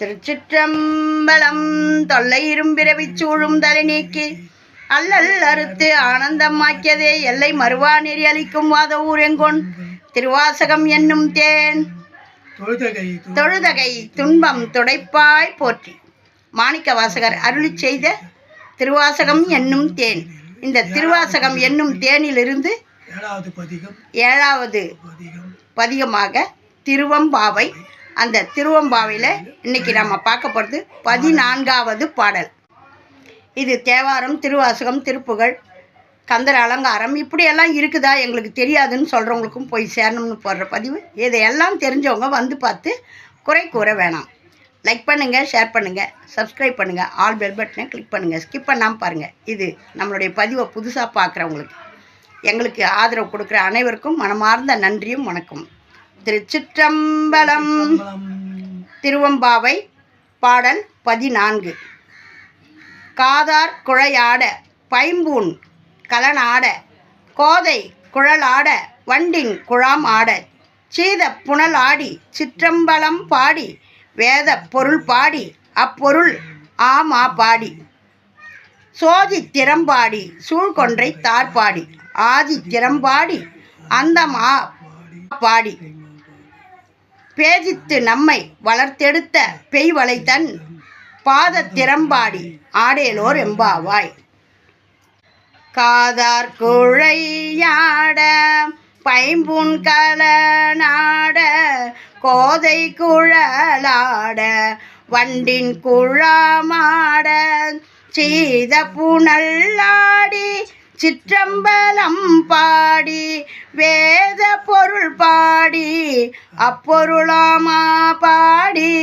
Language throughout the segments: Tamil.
திருச்சிற்றம்பலம் தொல்லை இரும்பிரவி சூழும் தலை நீக்கி அல்லல் அறுத்து ஆனந்தமாக்கியதே எல்லை மறுவா நெறி அளிக்கும் வாத ஊரெங்கொன் திருவாசகம் என்னும் தேன். தொழுதகை துன்பம் துடைப்பாய் போற்றி. மாணிக்க வாசகர் அருளி செய்த திருவாசகம் என்னும் தேன். இந்த திருவாசகம் என்னும் தேனிலிருந்து ஏழாவது பதிகம் ஏழாவது பதிகம். பதிகமாக திருவம்பாவை அந்த திருவம்பாவையில் இன்னைக்கு நம்ம பார்க்க போகிறது பதினான்காவது பாடல். இது தேவாரம் திருவாசகம் திருப்புகழ் கந்தர் அலங்காரம் இப்படியெல்லாம் இருக்குதா எங்களுக்கு தெரியாதுன்னு சொல்கிறவங்களுக்கும் போய் சேரணும்னு போடுற பதிவு. இதையெல்லாம் தெரிஞ்சவங்க வந்து பார்த்து குறை கூற வேணாம். லைக் பண்ணுங்கள் ஷேர் பண்ணுங்கள் சப்ஸ்கிரைப் பண்ணுங்கள் ஆல் பெல் பட்டனை கிளிக் பண்ணுங்கள் ஸ்கிப் பண்ணாமல் பாருங்கள் இது நம்மளுடைய பதிவை புதுசாக பார்க்குறவங்களுக்கு. எங்களுக்கு ஆதரவு கொடுக்குற அனைவருக்கும் மனமார்ந்த நன்றியும் வணக்கம் திருச்சிற்றம்பலம். திருவம்பாவை பாடல் பதினான்கு. காதார் குழையாட பைம்பூன் கலனாட கோதை குழலாட வண்டின் குழாம் ஆட சீத புனல் ஆடி சிற்றம்பலம் பாடி வேத பொருள் பாடி அப்பொருள் ஆமா பாடி. சோதி திறம்பாடி சூழ்கொன்றை தார்பாடி ஆதி திறம்பாடி அந்தமா பாடி. பேதித்து நம்மை வளர்த்தெடுத்த பெய்வளை தன் பாத திறம்பாடி ஆடேலோர் எம்பாவாய். காதார் குழையாட பைம்புன் கலனாட கோதை குழலாட வண்டின் குழாமாட சீத புனல்லாடி சிற்றம்பலம் பாடி வேத பொருள் பாடி அப்பொருளாமா பாடி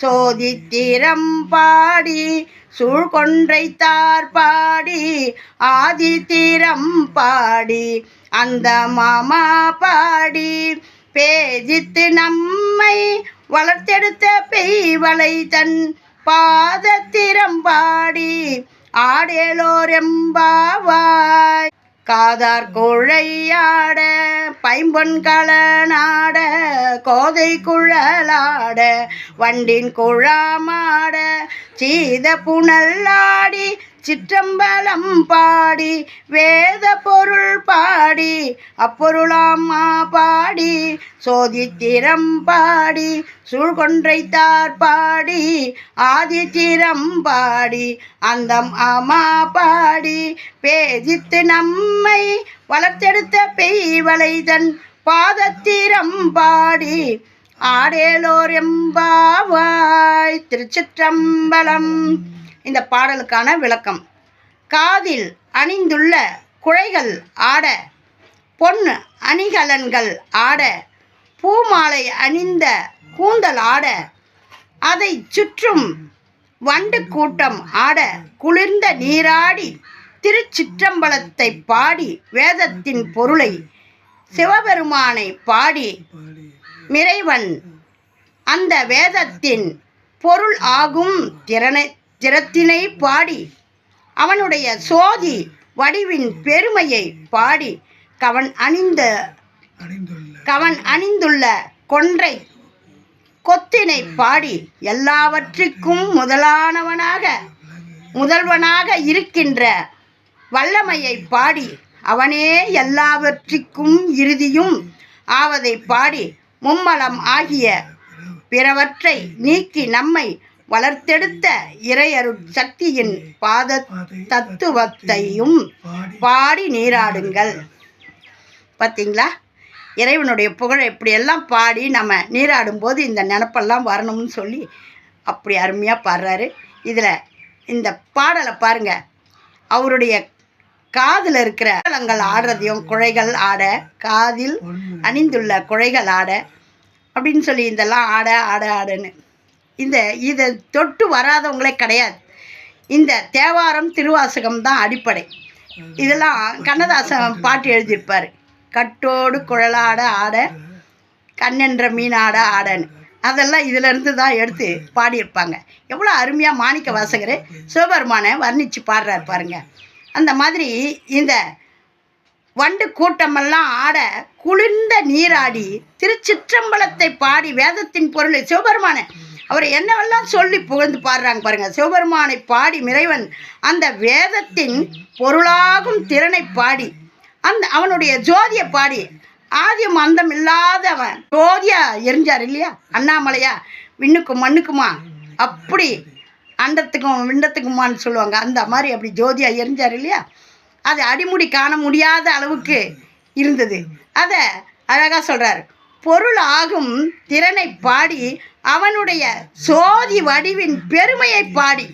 சோதித்திரம் பாடி சூழ்கொன்றைத்தார் பாடி ஆதித்திரம் பாடி அந்த மாமா பாடி பேஜித்து நம்மை வளர்த்தெடுத்த பெய்வளை தன் பாதத்திரம் பாடி ஆடேலோர் எம்பாவாய் காதார் குழையாட பைம்பொன் கலனாட கோதை குழலாட வண்டின் குழாமாட சீத புனல்லாடி சிற்றம்பலம் பாடி வேத பொருள் பாடி அப்பொருளாம்மா பாடி சோதித்திரம் பாடி சுழ்கொன்றைத்தார் பாடி ஆதித்திரம் பாடி அந்தம் அம்மா பாடி பேதித்து நம்மை வளர்த்தெடுத்த பெய்வளை தன் பாதத்திரம் பாடி ஆடேலோர் எம்பாவாய் திருச்சிற்றம்பலம். இந்த பாடலுக்கான விளக்கம். காதில் அணிந்துள்ள குழைகள் ஆட பொன் அணிகலன்கள் ஆட பூமாலை அணிந்த கூந்தல் ஆட அதை சுற்றும் வண்டு கூட்டம் ஆட குளிர்ந்த நீராடி திருச்சிற்றம்பலத்தை பாடி வேதத்தின் பொருளை சிவபெருமானை பாடி பாடி மிறைவன் அந்த வேதத்தின் பொருள் ஆகும் திறனை திறத்தினை பாடி. அவனுடைய சோதி வடிவின் பெருமையை பாடி. கவன் அணிந்த கவன் அணிந்துள்ள கொன்றை கொத்தினை பாடி. எல்லாவற்றிற்கும் முதலானவனாக முதல்வனாக இருக்கின்ற வல்லமையை பாடி. அவனே எல்லாவற்றிற்கும் இறுதியும் ஆவதை பாடி. மும்மலம் ஆகிய பிறவற்றை நீக்கி நம்மை வளர்த்தெடுத்த இறையருட் சக்தியின் பாத தத்துவத்தையும் பாடி. நீராடுங்கள். பார்த்தீங்களா இறைவனுடைய புகழை இப்படியெல்லாம் பாடி நம்ம நீராடும்போது இந்த நினப்பெல்லாம் வரணும்னு சொல்லி அப்படி அருமையாக பாடுறாரு. இதில் இந்த பாடலை பாருங்க. அவருடைய காதில் இருக்கிற மேளங்கள் ஆடுறதையும் குழைகள் ஆட காதில் அணிந்துள்ள குழைகள் ஆட அப்படின்னு சொல்லி இதெல்லாம் ஆட ஆட ஆடன்னு. இந்த இதை தொட்டு வராதவங்களே கிடையாது. இந்த தேவாரம் திருவாசகம் தான் அடிப்படை. இதெல்லாம் கண்ணதாசன் பாட்டு எழுதியிருப்பார். கட்டோடு குழலாட ஆட கண்ணென்ற மீனாட ஆடன்னு. அதெல்லாம் இதிலேருந்து தான் எடுத்து பாடியிருப்பாங்க. எவ்வளோ அருமையாக மாணிக்க வாசகர் சிவபெருமானை வர்ணித்து பாடுறாரு பாருங்க. அந்த மாதிரி இந்த வண்டு கூட்டமெல்லாம் ஆட குளிர்ந்த நீராடி திருச்சிற்றம்பலத்தை பாடி வேதத்தின் பொருளை சிவபெருமானை அவர் என்னவெல்லாம் சொல்லி புகழ்ந்து பாடுறாங்க பாருங்க. சிவபெருமானை பாடி இறைவன் அந்த வேதத்தின் பொருளாகும் திறனை பாடி அந்த அவனுடைய ஜோதியை பாடி ஆதியம் அந்தம் இல்லாத அவன் ஜோதியா எரிஞ்சார் இல்லையா? அண்ணாமலையா? விண்ணுக்கும் மண்ணுக்குமா? அப்படி அண்டத்துக்கும் விண்டத்துக்குமான்னு சொல்லுவாங்க. அந்த மாதிரி அப்படி ஜோதியா எரிஞ்சார் இல்லையா? அது அடிமுடி காண முடியாத அளவுக்கு இருந்தது. அதை அழகாக சொல்கிறார் பொருள் ஆகும் திறனை பாடி அவனுடைய சோதி வடிவின் பெருமையை பாடி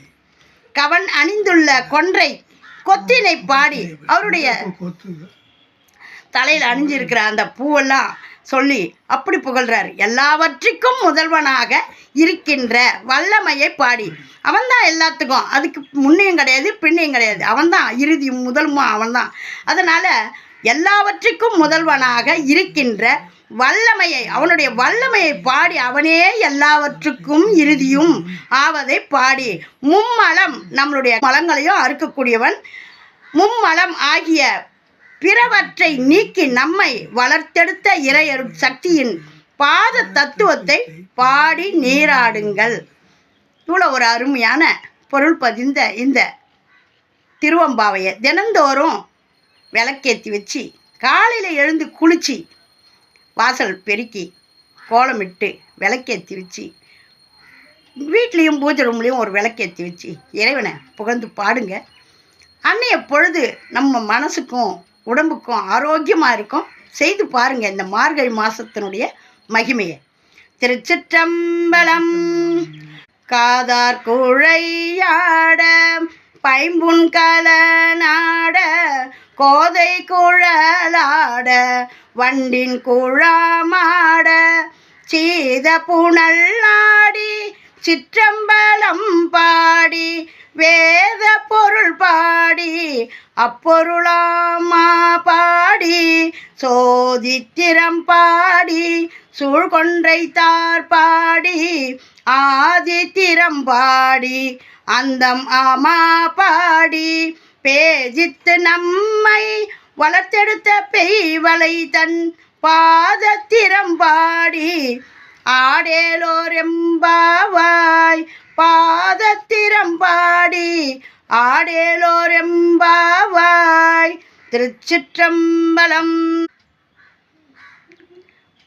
கவன் அணிந்துள்ள கொன்றை கொத்தினை பாடி அவருடைய தலையில் அணிஞ்சிருக்கிற அந்த பூவெல்லாம் சொல்லி அப்படி புகழ்றார். எல்லாவற்றிற்கும் முதல்வனாக இருக்கின்ற வல்லமையை பாடி. அவன்தான் எல்லாத்துக்கும் அதுக்கு முன்னையும் கிடையாது பின்னையும் கிடையாது. அவன்தான் இறுதி முதலுமா அவன்தான். அதனால் எல்லாவற்றிற்கும் முதல்வனாக இருக்கின்ற வல்லமையை அவனுடைய வல்லமையை பாடி அவனே எல்லாவற்றுக்கும் இறுதியும் ஆவதை பாடி. மும்மலம் நம்மளுடைய மலங்களையும் அறுக்கக்கூடியவன். மும்மலம் ஆகிய பிறவற்றை நீக்கி நம்மை வளர்த்தெடுத்த இறையரும் சக்தியின் பாத தத்துவத்தை பாடி நீராடுங்கள். இவ்வளோ ஒரு அருமையான பொருள் பதிந்த இந்த திருவம்பாவையை. தினந்தோறும் விளக்கேற்றி வச்சு காலையில் எழுந்து குளித்து வாசல் பெருக்கி கோலமிட்டு விளக்கேற்றி வச்சு வீட்லேயும் பூஜை ரூம்லேயும் ஒரு விளக்கேற்றி வச்சு இறைவனை புகழ்ந்து பாடுங்க. அன்னைய பொழுது நம்ம மனசுக்கும் உடம்புக்கும் ஆரோக்கியமாக இருக்கும். செய்து பாருங்கள் இந்த மார்கழி மாதத்தினுடைய மகிமையை. திருச்சிற்றம்பலம் காதார் குழையாட பைம்புன் கலனாட கோதை குழலாட வண்டின் குழாமாட சீத புனல் நாடி சிற்றம்பலம் பாடி வேத பொருள் பாடி அப்பொருளாமா பாடி சோதித்திரம் பாடி சூழ்கொன்றை தார் பாடி ஆதித்திரம் பாடி அந்தம் ஆமா பாடி பேஜித்து நம்மை வளர்த்தெடுத்த பெய்வலை தன் பாதத்திரம் பாடி ஆடேலோர் எம்பாவாய் பாதத்திரம் பாடி ஆடேலோர் எம்பாவாய் திருச்சிற்றம்பலம்.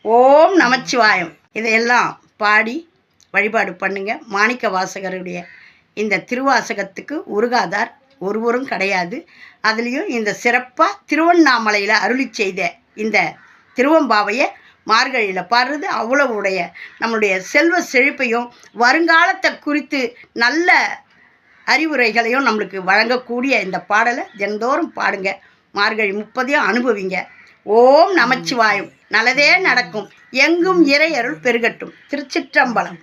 ஓம் நமச்சிவாயம். இதையெல்லாம் பாடி வழிபாடு பண்ணுங்க. மாணிக்க வாசகருடைய இந்த திருவாசகத்துக்கு உருகாதார் ஒருவரும் கிடையாது. அதுலேயும் இந்த சிறப்பாக திருவண்ணாமலையில் அருளி செய்த இந்த திருவம்பாவையை மார்கழியில் பாடுறது அவ்வளவுடைய நம்மளுடைய செல்வ செழிப்பையும் வருங்காலத்தை குறித்து நல்ல அறிவுரைகளையும் நம்மளுக்கு வழங்கக்கூடிய இந்த பாடலை தினந்தோறும் பாடுங்க. மார்கழி முப்பதையும் அனுபவிங்க. ஓம் நமச்சிவாயம். நல்லதே நடக்கும். எங்கும் இறையருள் பெருகட்டும். திருச்சிற்றம்பலம்.